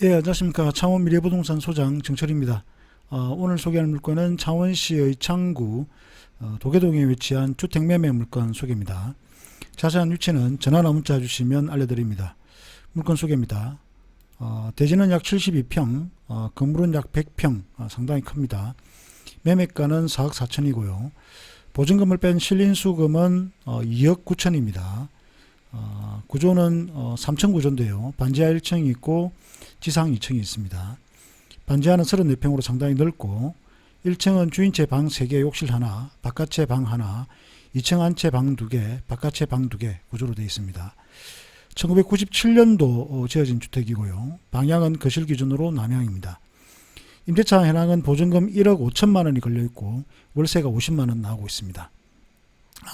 예, 안녕하십니까. 창원 미래부동산 소장 정철입니다. 어, 오늘 소개할 물건은 창원시의 창구 어, 도계동에 위치한 주택매매 물건 소개입니다. 자세한 위치는 전화나 문자 주시면 알려드립니다. 물건 소개입니다. 어, 대지는 약 72평, 어, 건물은 약 100평, 어, 상당히 큽니다. 매매가는 4억 4천이고요. 보증금을 뺀 실린수금은 어, 2억 9천입니다. 어, 구조는 어, 3층 구조인데요. 반지하 1층이 있고 지상 2층이 있습니다. 반지하는 34평으로 상당히 넓고 1층은 주인채 방 3개, 욕실 하나, 바깥채 방 하나, 2층 안채 방 2개, 바깥채 방 2개 구조로 되어 있습니다. 1997년도 지어진 주택이고요. 방향은 거실 기준으로 남향입니다. 임대차 현황은 보증금 1억 5천만 원이 걸려 있고 월세가 50만 원 나오고 있습니다.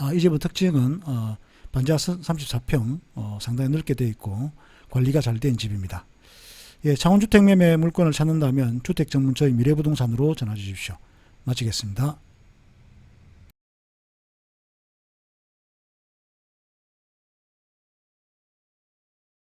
아, 이 집의 특징은 어, 반지하 34평 어, 상당히 넓게 되어 있고 관리가 잘 된 집입니다. 예, 창원주택 매매 물건을 찾는다면 주택 전문처의 미래부동산으로 전화 주십시오. 마치겠습니다.